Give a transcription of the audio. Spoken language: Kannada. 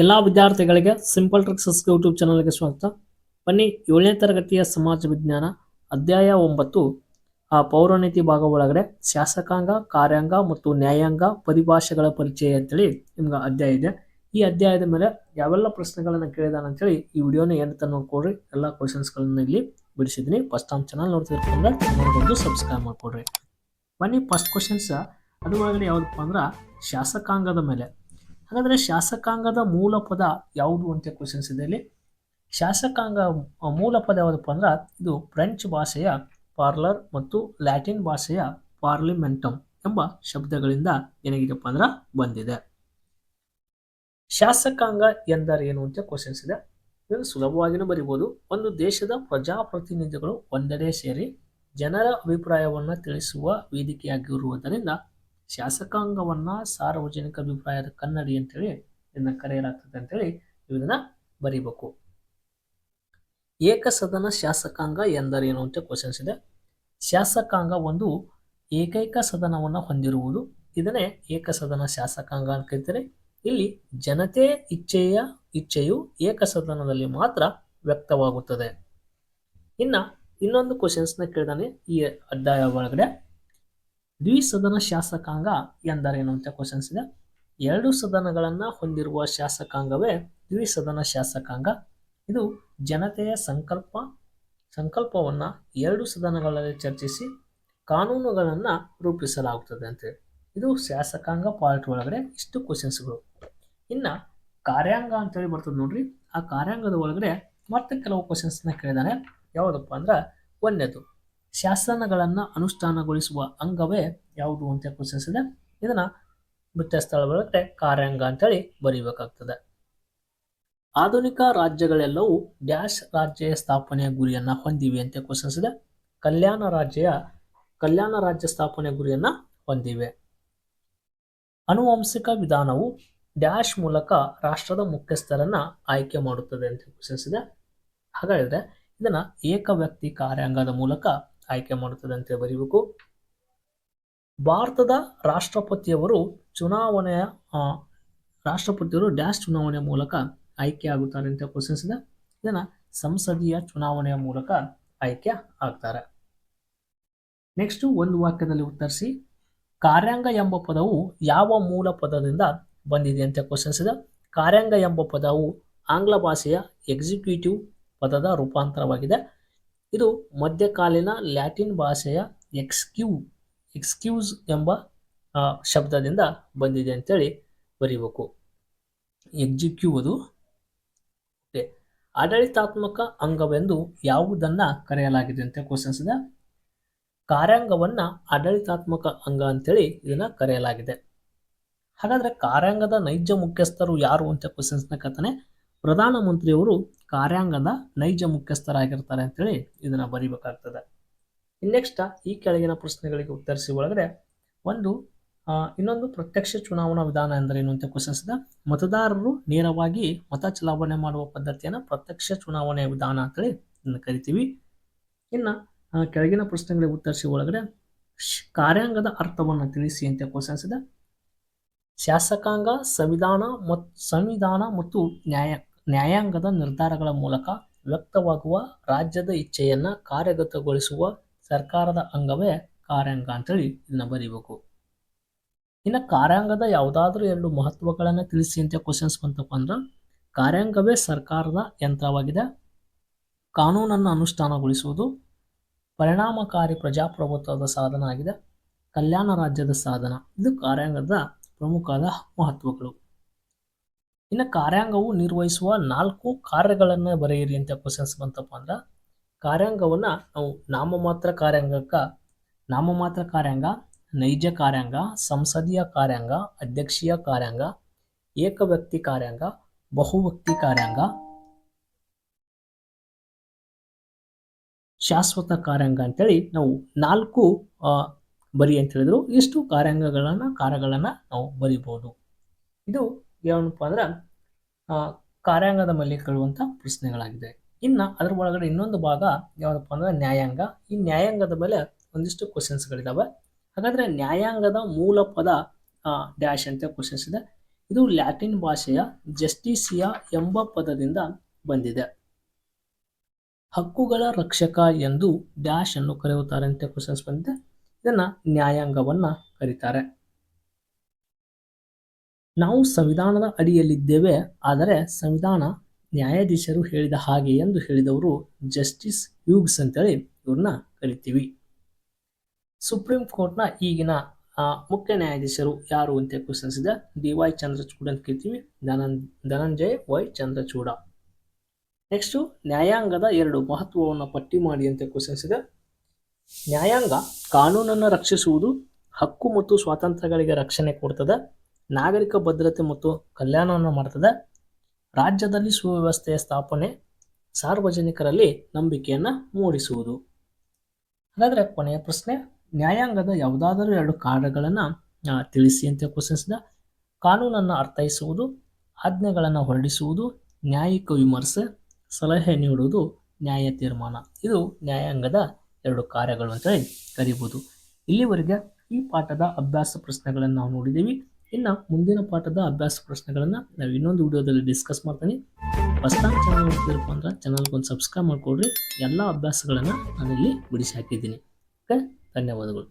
ಎಲ್ಲ ವಿದ್ಯಾರ್ಥಿಗಳಿಗೆ ಸಿಂಪಲ್ ಟ್ರಿಕ್ಸ್ ಯೂಟ್ಯೂಬ್ ಚಾನಲ್ಗೆ ಸ್ವಾಗತ. ಬನ್ನಿ ಏಳನೇ ತರಗತಿಯ ಸಮಾಜ ವಿಜ್ಞಾನ ಅಧ್ಯಾಯ ಒಂಬತ್ತು. ಆ ಪೌರನೀತಿ ಭಾಗ ಒಳಗಡೆ ಶಾಸಕಾಂಗ, ಕಾರ್ಯಾಂಗ ಮತ್ತು ನ್ಯಾಯಾಂಗ ಪರಿಭಾಷೆಗಳ ಪರಿಚಯ ಅಂತೇಳಿ ನಿಮ್ಗೆ ಅಧ್ಯಾಯ ಇದೆ. ಈ ಅಧ್ಯಾಯದ ಮೇಲೆ ಯಾವೆಲ್ಲ ಪ್ರಶ್ನೆಗಳನ್ನು ಕೇಳಿದಾನ ಅಂತೇಳಿ ಈ ವಿಡಿಯೋನ ಏನಂತ ನೋಡ್ಕೊಡ್ರಿ ಎಲ್ಲ ಕ್ವಶನ್ಸ್ಗಳನ್ನ ಇಲ್ಲಿ ಬಿಡಿಸಿದ್ದೀನಿ. ಫಸ್ಟ್ ಟೈಮ್ ಚಾನಲ್ ನೋಡ್ತಿರ್ಕೊಂಡ್ರೆ ಚಾನಲ್ಗೊಂದು ಸಬ್ಸ್ಕ್ರೈಬ್ ಮಾಡ್ಕೊಡ್ರಿ ಬನ್ನಿ ಫಸ್ಟ್ ಕ್ವಶನ್ಸ್ ಅದು ಒಳಗಡೆ ಯಾವುದಪ್ಪ ಅಂದ್ರೆ ಶಾಸಕಾಂಗದ ಮೇಲೆ. ಹಾಗಾದ್ರೆ ಶಾಸಕಾಂಗದ ಮೂಲ ಪದ ಯಾವುದು ಅಂತ ಕ್ವಶನ್ಸ್ ಇದೆ ಇಲ್ಲಿ. ಶಾಸಕಾಂಗ ಮೂಲ ಪದ ಯಾವುದಪ್ಪ ಅಂದ್ರೆ ಇದು ಫ್ರೆಂಚ್ ಭಾಷೆಯ ಪಾರ್ಲರ್ ಮತ್ತು ಲ್ಯಾಟಿನ್ ಭಾಷೆಯ ಪಾರ್ಲಿಮೆಂಟಮ್ ಎಂಬ ಶಬ್ದಗಳಿಂದ ಏನಾಗಿದೆಪ್ಪ ಅಂದ್ರೆ ಬಂದಿದೆ. ಶಾಸಕಾಂಗ ಎಂದರೇನು ಅಂತ ಕ್ವಶನ್ಸ್ ಇದೆ. ಇದನ್ನು ಸುಲಭವಾಗಿನೂ ಬರಿಬೋದು. ಒಂದು ದೇಶದ ಪ್ರಜಾಪ್ರತಿನಿಧಿಗಳು ಒಂದೆಡೆ ಸೇರಿ ಜನರ ಅಭಿಪ್ರಾಯವನ್ನು ತಿಳಿಸುವ ವೇದಿಕೆಯಾಗಿರುವುದರಿಂದ ಶಾಸಕಾಂಗವನ್ನ ಸಾರ್ವಜನಿಕ ಅಭಿಪ್ರಾಯದ ಕನ್ನಡಿ ಅಂತೇಳಿ ಇದನ್ನ ಕರೆಯಲಾಗ್ತದೆ ಅಂತೇಳಿ ಇದನ್ನ ಬರಿಬೇಕು. ಏಕಸದನ ಶಾಸಕಾಂಗ ಎಂದರೇನು ಅಂತ ಕ್ವಶನ್ಸ್ ಇದೆ. ಶಾಸಕಾಂಗ ಒಂದು ಏಕೈಕ ಸದನವನ್ನ ಹೊಂದಿರುವುದು. ಇದನ್ನೇ ಏಕಸದನ ಶಾಸಕಾಂಗ ಅಂತ ಕರೀತಾರೆ. ಇಲ್ಲಿ ಜನತೆ ಇಚ್ಛೆಯ ಇಚ್ಛೆಯು ಏಕಸದನದಲ್ಲಿ ಮಾತ್ರ ವ್ಯಕ್ತವಾಗುತ್ತದೆ. ಇನ್ನ ಇನ್ನೊಂದು ಕ್ವಶನ್ಸ್ನ ಕೇಳ್ದಾನೆ ಈ ಅಧ್ಯಾಯ ಒಳಗಡೆ. ದ್ವಿಸದನ ಶಾಸಕಾಂಗ ಎಂದರೇನು ಅಂತ ಕ್ವಶನ್ಸ್ ಇದೆ. ಎರಡು ಸದನಗಳನ್ನು ಹೊಂದಿರುವ ಶಾಸಕಾಂಗವೇ ದ್ವಿಸದನ ಶಾಸಕಾಂಗ ಇದು ಜನತೆಯ ಸಂಕಲ್ಪ, ಸಂಕಲ್ಪವನ್ನು ಎರಡು ಸದನಗಳಲ್ಲಿ ಚರ್ಚಿಸಿ ಕಾನೂನುಗಳನ್ನು ರೂಪಿಸಲಾಗುತ್ತದೆ ಅಂತೇಳಿ ಇದು ಶಾಸಕಾಂಗ ಪಾರ್ಟ್ ಒಳಗಡೆ ಇಷ್ಟು ಕ್ವಶನ್ಸ್ಗಳು ಇನ್ನು ಕಾರ್ಯಾಂಗ ಅಂತೇಳಿ ಬರ್ತದೆ ನೋಡ್ರಿ. ಆ ಕಾರ್ಯಾಂಗದ ಒಳಗಡೆ ಮತ್ತೆ ಕೆಲವು ಕ್ವಶನ್ಸ್ನ ಕೇಳಿದಾನೆ. ಯಾವುದಪ್ಪ ಅಂದ್ರೆ ಒಂದನೇದು. ಶಾಸನಗಳನ್ನ ಅನುಷ್ಠಾನಗೊಳಿಸುವ ಅಂಗವೇ ಯಾವುದು ಅಂತ ಪ್ರಶ್ನಿಸಿದೆ. ಇದೆ ಇದನ್ನ ಬಿಟ್ಟ ಸ್ಥಳ ಬರುತ್ತೆ ಕಾರ್ಯಾಂಗ ಅಂತೇಳಿ ಬರೀಬೇಕಾಗ್ತದೆ. ಆಧುನಿಕ ರಾಜ್ಯಗಳೆಲ್ಲವೂ ಡ್ಯಾಶ್ ರಾಜ್ಯ ಸ್ಥಾಪನೆಯ ಗುರಿಯನ್ನ ಹೊಂದಿವೆ ಅಂತ ಪ್ರಶ್ನಿಸಿದೆ. ಕಲ್ಯಾಣ ರಾಜ್ಯ ಕಲ್ಯಾಣ ರಾಜ್ಯ ಸ್ಥಾಪನೆ ಗುರಿಯನ್ನ ಹೊಂದಿವೆ. ಅನುವಂಶಿಕ ವಿಧಾನವು ಡ್ಯಾಶ್ ಮೂಲಕ ರಾಷ್ಟ್ರದ ಮುಖ್ಯಸ್ಥರನ್ನ ಆಯ್ಕೆ ಮಾಡುತ್ತದೆ ಅಂತ ಹಾಗಾದರೆ ಹಾಗಾದ್ರೆ ಇದನ್ನ ಏಕ ವ್ಯಕ್ತಿ ಕಾರ್ಯಾಂಗದ ಮೂಲಕ ಆಯ್ಕೆ ಮಾಡುತ್ತದೆ ಅಂತ ಬರೀಬೇಕು ಭಾರತದ ರಾಷ್ಟ್ರಪತಿಯವರು ಚುನಾವಣೆಯ ರಾಷ್ಟ್ರಪತಿಯವರು ಡ್ಯಾಶ್ ಚುನಾವಣೆಯ ಮೂಲಕ ಆಯ್ಕೆ ಆಗುತ್ತಾರೆ ಅಂತ ಕ್ವಶನ್ಸ್ ಇದೆ. ಇದನ್ನ ಸಂಸದೀಯ ಚುನಾವಣೆಯ ಮೂಲಕ ಆಯ್ಕೆ ಆಗ್ತಾರೆ. ನೆಕ್ಸ್ಟ್ ಒಂದು ವಾಕ್ಯದಲ್ಲಿ ಉತ್ತರಿಸಿ. ಕಾರ್ಯಾಂಗ ಎಂಬ ಪದವು ಯಾವ ಮೂಲ ಪದದಿಂದ ಬಂದಿದೆ ಅಂತ ಕ್ವಶನ್ಸ್ ಇದೆ. ಕಾರ್ಯಾಂಗ ಎಂಬ ಪದವು ಆಂಗ್ಲ ಭಾಷೆಯ ಎಕ್ಸಿಕ್ಯೂಟಿವ್ ಪದದ ರೂಪಾಂತರವಾಗಿದೆ. ಇದು ಮಧ್ಯಕಾಲೀನ ಲ್ಯಾಟಿನ್ ಭಾಷೆಯ ಎಕ್ಸ್ಕ್ಯೂ, ಎಕ್ಸ್ಕ್ಯೂಸ್ ಎಂಬ ಶಬ್ದದಿಂದ ಬಂದಿದೆ ಅಂತೇಳಿ ಬರೀಬೇಕು. ಎಕ್ಸಿಕ್ಯೂ ಅದು ಓಕೆ. ಆಡಳಿತಾತ್ಮಕ ಅಂಗವೆಂದು ಯಾವುದನ್ನ ಕರೆಯಲಾಗಿದೆ ಅಂತ ಕ್ವಶನ್ಸ್ ಇದೆ ಕಾರ್ಯಾಂಗವನ್ನ ಆಡಳಿತಾತ್ಮಕ ಅಂಗ ಅಂತೇಳಿ ಇದನ್ನ ಕರೆಯಲಾಗಿದೆ. ಹಾಗಾದ್ರೆ ಕಾರ್ಯಾಂಗದ ನೈಜ ಮುಖ್ಯಸ್ಥರು ಯಾರು ಅಂತ ಕ್ವಶನ್ಸ್ನ ಕಥನೆ? ಪ್ರಧಾನಮಂತ್ರಿಯವರು ಕಾರ್ಯಾಂಗದ ನೈಜ ಮುಖ್ಯಸ್ಥರಾಗಿರ್ತಾರೆ ಅಂತೇಳಿ ಇದನ್ನ ಬರೀಬೇಕಾಗ್ತದೆ. ನೆಕ್ಸ್ಟ್ ಈ ಕೆಳಗಿನ ಪ್ರಶ್ನೆಗಳಿಗೆ ಉತ್ತರಿಸಿ ಒಳಗಡೆ ಒಂದು ಇನ್ನೊಂದು ಪ್ರತ್ಯಕ್ಷ ಚುನಾವಣಾ ವಿಧಾನ ಎಂದರೇನು ಅಂತ ಕ್ವಶನ್ಸ್ ಇದೆ. ಮತದಾರರು ನೇರವಾಗಿ ಮತ ಚಲಾವಣೆ ಮಾಡುವ ಪದ್ಧತಿಯನ್ನು ಪ್ರತ್ಯಕ್ಷ ಚುನಾವಣೆ ವಿಧಾನ ಅಂತೇಳಿ ಇದನ್ನು ಕರಿತೀವಿ. ಇನ್ನು ಕೆಳಗಿನ ಪ್ರಶ್ನೆಗಳಿಗೆ ಉತ್ತರಿಸಿ ಒಳಗಡೆ ಕಾರ್ಯಾಂಗದ ಅರ್ಥವನ್ನು ತಿಳಿಸಿ ಅಂತ ಕ್ವಶನ್ಸ್ ಶಾಸಕಾಂಗ, ಸಂವಿಧಾನ ಮತ್ತು ಸಂವಿಧಾನ ಮತ್ತು ನ್ಯಾಯ ನ್ಯಾಯಾಂಗದ ನಿರ್ಧಾರಗಳ ಮೂಲಕ ವ್ಯಕ್ತವಾಗುವ ರಾಜ್ಯದ ಇಚ್ಛೆಯನ್ನ ಕಾರ್ಯಗತಗೊಳಿಸುವ ಸರ್ಕಾರದ ಅಂಗವೇ ಕಾರ್ಯಾಂಗ ಅಂತೇಳಿ ಇದನ್ನ ಬರೀಬೇಕು. ಇನ್ನು ಕಾರ್ಯಾಂಗದ ಯಾವುದಾದ್ರೂ ಎರಡು ಮಹತ್ವಗಳನ್ನು ತಿಳಿಸಿ ಅಂತ ಕ್ವಶನ್ಸ್ ಬಂತಪ್ಪ ಅಂದ್ರೆ, ಕಾರ್ಯಾಂಗವೇ ಸರ್ಕಾರದ ಯಂತ್ರವಾಗಿದೆ. ಕಾನೂನನ್ನು ಅನುಷ್ಠಾನಗೊಳಿಸುವುದು ಪರಿಣಾಮಕಾರಿ ಪ್ರಜಾಪ್ರಭುತ್ವದ ಸಾಧನ ಆಗಿದೆ. ಕಲ್ಯಾಣ ರಾಜ್ಯದ ಸಾಧನ. ಇದು ಕಾರ್ಯಾಂಗದ ಪ್ರಮುಖವಾದ ಮಹತ್ವಗಳು. ಇನ್ನು ಕಾರ್ಯಾಂಗವು ನಿರ್ವಹಿಸುವ ನಾಲ್ಕು ಕಾರ್ಯಗಳನ್ನು ಬರೆಯಿರಿ ಅಂತ ಕ್ವಶನ್ಸ್ ಬಂತಪ್ಪ ಅಂದ್ರೆ, ಕಾರ್ಯಾಂಗವನ್ನ ನಾವು ನಾಮಮಾತ್ರ ಕಾರ್ಯಾಂಗಕ್ಕೆ, ನಾಮಮಾತ್ರ ಕಾರ್ಯಾಂಗ, ನೈಜ ಕಾರ್ಯಾಂಗ, ಸಂಸದೀಯ ಕಾರ್ಯಾಂಗ, ಅಧ್ಯಕ್ಷೀಯ ಕಾರ್ಯಾಂಗ, ಏಕವ್ಯಕ್ತಿ ಕಾರ್ಯಾಂಗ, ಬಹುವ್ಯಕ್ತಿ ಕಾರ್ಯಾಂಗ, ಶಾಶ್ವತ ಕಾರ್ಯಾಂಗ ಅಂತೇಳಿ ನಾವು ನಾಲ್ಕು ಬರಿ ಅಂತ ಹೇಳಿದ್ರು. ಇಷ್ಟು ಕಾರ್ಯಾಂಗಗಳನ್ನ, ಕಾರ್ಯಗಳನ್ನ ನಾವು ಬರಿಬಹುದು ಇದು ಏನಪ್ಪ ಅಂದ್ರೆ ಕಾರ್ಯಾಂಗದ ಮೇಲೆ ಕೇಳುವಂತ ಪ್ರಶ್ನೆಗಳಾಗಿದೆ. ಇನ್ನ ಅದರ ಒಳಗಡೆ ಇನ್ನೊಂದು ಭಾಗ ಯಾವುದಪ್ಪ ಅಂದ್ರೆ ನ್ಯಾಯಾಂಗ. ಈ ನ್ಯಾಯಾಂಗದ ಮೇಲೆ ಒಂದಿಷ್ಟು ಕ್ವಶನ್ಸ್ಗಳಿದಾವೆ ಹಾಗಾದ್ರೆ ನ್ಯಾಯಾಂಗದ ಮೂಲ ಪದ ಡ್ಯಾಶ್ ಅಂತ ಕ್ವಶನ್ಸ್ ಇದೆ. ಇದು ಲ್ಯಾಟಿನ್ ಭಾಷೆಯ ಜಸ್ಟಿಸಿಯಾ ಎಂಬ ಪದದಿಂದ ಬಂದಿದೆ. ಹಕ್ಕುಗಳ ರಕ್ಷಕ ಎಂದು ಡ್ಯಾಶ್ ಅನ್ನು ಕರೆಯುತ್ತಾರೆ ಅಂತ ಕ್ವಶನ್ಸ್ ಬಂದಿದೆ. ಇದನ್ನ ನ್ಯಾಯಾಂಗವನ್ನ ಕರೀತಾರೆ. ನಾವು ಸಂವಿಧಾನದ ಅಡಿಯಲ್ಲಿದ್ದೇವೆ, ಆದರೆ ಸಂವಿಧಾನ ನ್ಯಾಯಾಧೀಶರು ಹೇಳಿದ ಹಾಗೆ ಎಂದು ಹೇಳಿದವರು ಜಸ್ಟಿಸ್ ಯೂಗ್ಸ್ ಅಂತೇಳಿ ಇವ್ರನ್ನ ಕರಿತೀವಿ. ಸುಪ್ರೀಂ ಕೋರ್ಟ್ನ ಈಗಿನ ಮುಖ್ಯ ನ್ಯಾಯಾಧೀಶರು ಯಾರು ಅಂತ ಕ್ವಶನ್ಸ್ ಇದೆ. ಡಿ ವೈ ಚಂದ್ರಚೂಡ್ ಅಂತ ಕರಿತೀವಿ. ಧನನ್, ಧನಂಜಯ್ ವೈ ಚಂದ್ರಚೂಡ. ನೆಕ್ಸ್ಟು ನ್ಯಾಯಾಂಗದ ಎರಡು ಮಹತ್ವವನ್ನು ಪಟ್ಟಿ ಮಾಡಿ ಅಂತ ಕ್ವಶನ್ಸ್ ಇದೆ. ನ್ಯಾಯಾಂಗ ಕಾನೂನನ್ನು ರಕ್ಷಿಸುವುದು ಹಕ್ಕು ಮತ್ತು ಸ್ವಾತಂತ್ರ್ಯಗಳಿಗೆ ರಕ್ಷಣೆ ಕೊಡ್ತದೆ. ನಾಗರಿಕ ಭದ್ರತೆ ಮತ್ತು ಕಲ್ಯಾಣವನ್ನು ಮಾಡ್ತದೆ. ರಾಜ್ಯದಲ್ಲಿ ಸುವ್ಯವಸ್ಥೆಯ ಸ್ಥಾಪನೆ ಸಾರ್ವಜನಿಕರಲ್ಲಿ ನಂಬಿಕೆಯನ್ನು ಮೂಡಿಸುವುದು. ಹಾಗಾದರೆ ಕೊನೆಯ ಪ್ರಶ್ನೆ, ನ್ಯಾಯಾಂಗದ ಯಾವುದಾದರೂ ಎರಡು ಕಾರ್ಯಗಳನ್ನು ತಿಳಿಸಿ ಅಂತ ಪ್ರಶ್ನಿಸಿದ. ಕಾನೂನನ್ನು ಅರ್ಥೈಸುವುದು, ಆಜ್ಞೆಗಳನ್ನು ಹೊರಡಿಸುವುದು, ನ್ಯಾಯಿಕ ವಿಮರ್ಶೆ, ಸಲಹೆ ನೀಡುವುದು, ನ್ಯಾಯ ತೀರ್ಮಾನ. ಇದು ನ್ಯಾಯಾಂಗದ ಎರಡು ಕಾರ್ಯಗಳು ಅಂತ ಕರಿಬೋದು. ಇಲ್ಲಿವರೆಗೆ ಈ ಪಾಠದ ಅಭ್ಯಾಸ ಪ್ರಶ್ನೆಗಳನ್ನು ನಾವು ನೋಡಿದ್ದೀವಿ ಇನ್ನು ಮುಂದಿನ ಪಾಠದ ಅಭ್ಯಾಸ ಪ್ರಶ್ನೆಗಳನ್ನು ನಾವು ಇನ್ನೊಂದು ವಿಡಿಯೋದಲ್ಲಿ ಡಿಸ್ಕಸ್ ಮಾಡ್ತೀನಿ. ಫಸ್ಟ್ ಟೈಮ್ ಚಾನಲ್ ನೋಡ್ತಿರಪ್ಪ ಅಂದ್ರೆ ಚಾನಲ್ಗೆ ಒಂದು ಸಬ್ಸ್ಕ್ರೈಬ್ ಮಾಡ್ಕೊಡ್ರಿ. ಎಲ್ಲ ಅಭ್ಯಾಸಗಳನ್ನು ನಾನಿಲ್ಲಿ ಬಿಡಿಸಿ ಹಾಕಿದ್ದೀನಿ. ಓಕೆ ಧನ್ಯವಾದಗಳು.